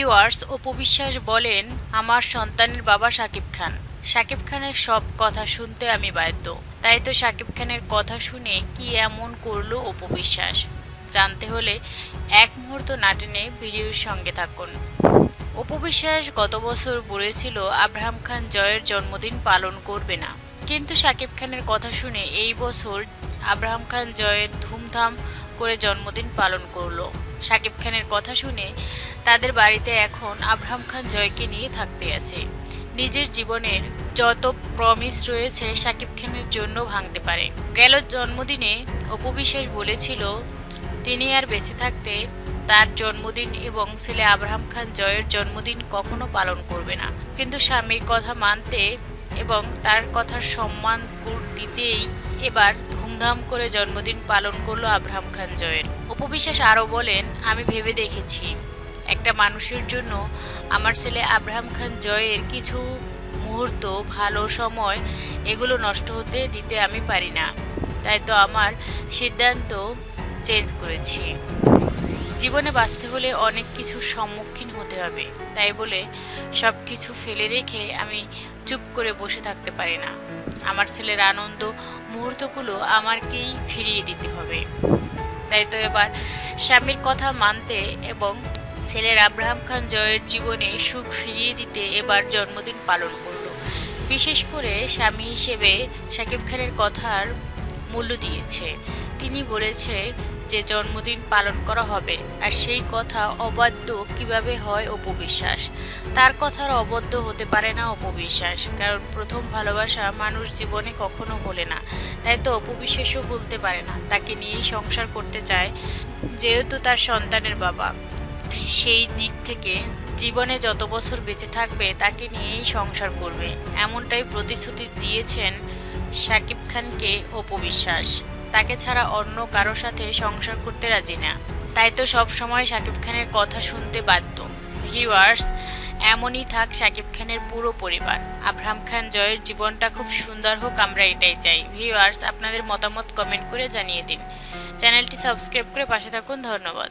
Viewers Apu Biswas বলেন, আমার সন্তানের বাবা শাকিব খান। শাকিব খানের সব কথা শুনতে আমি বাধ্য। তাই তো শাকিব খানের কথা শুনে কি এমন করল অপু বিশ্বাস জানতে হলে এক মুহূর্ত না টেনে ভিডিওর সঙ্গে থাকুন। অপু বিশ্বাস গত বছর বলেছিল আব্রাহাম খান জয়ের জন্মদিন পালন করবে না। কিন্তু শাকিব খানের কথা শুনে এই বছর আব্রাহাম খান জয়ের ধুমধাম করে জন্মদিন পালন করল। শাকিব খানের কথা শুনে তাদের বাড়িতে এখন আব্রাহাম খান জয়কে নিয়ে থাকতে আছে। নিজের জীবনের যত প্রমিস রয়েছে শাকিব খানের জন্য ভাঙতে পারে। গেল জন্মদিনে অপু বলেছিল, তিনি আর বেঁচে থাকতে তার জন্মদিন এবং ছেলে আব্রাহাম খান জয়ের জন্মদিন কখনো পালন করবে না। কিন্তু স্বামীর কথা মানতে এবং তার কথার সম্মান দিতেই এবার ধুমধাম করে জন্মদিন পালন করল আব্রাহাম খান জয়ের। উপবিশ্বাস আরও বলেন, আমি ভেবে দেখেছি। একটা মানুষের জন্য আমার ছেলে আব্রাহাম খান জয়ের কিছু মুহূর্ত, ভালো সময়, এগুলো নষ্ট হতে, দিতে আমি পারি না। তাই তো আমার সিদ্ধান্ত চেঞ্জ করেছি। জীবনে বাঁচতে হলে অনেক কিছুর সম্মুখীন হতে হবে। তাই বলে সব কিছু ফেলে রেখে আমি চুপ করে বসে থাকতে পারি না। আমার ছেলের আনন্দ মুহূর্তগুলো আমারকেই ফিরিয়ে দিতে হবে। তাই তো এবার স্বামীর কথা মানতে এবং ছেলের আব্রাহাম খান জয়ের জীবনে সুখ ফিরিয়ে দিতে এবার জন্মদিন পালন করল। বিশেষ করে স্বামী হিসেবে শাকিব খানের কথার মূল্য দিয়েছে। তিনি বলেছে যে জন্মদিন পালন করা হবে আর সেই কথা অবাধ্য কীভাবে হয় অপবিশ্বাস। তার কথার অবদ্ধ হতে পারে না অপবিশ্বাস, কারণ প্রথম ভালোবাসা মানুষ জীবনে কখনো বলে না। তাই তো অপবিশ্বাসও বলতে পারে না। তাকে নিয়েই সংসার করতে চায় যেহেতু তার সন্তানের বাবা। সেই দিক থেকে জীবনে যত বছর বেঁচে থাকবে তাকে নিয়েই সংসার করবে। এমনটাই প্রতিশ্রুতি দিয়েছেন শাকিব খানকে অপবিশ্বাস। তাকে ছাড়া অন্য কারও সাথে সংসার করতে রাজি না। তাই তো সব সময় শাকিব খানের কথা শুনতে বাধ্য। ভিউয়ার্স, এমনই থাক শাকিব খানের পুরো পরিবার। আব্রাহাম খান জয়ের জীবনটা খুব সুন্দর হোক, আমরা এটাই চাই। ভিউয়ার্স, আপনাদের মতামত কমেন্ট করে জানিয়ে দিন। চ্যানেলটি সাবস্ক্রাইব করে পাশে থাকুন, ধন্যবাদ।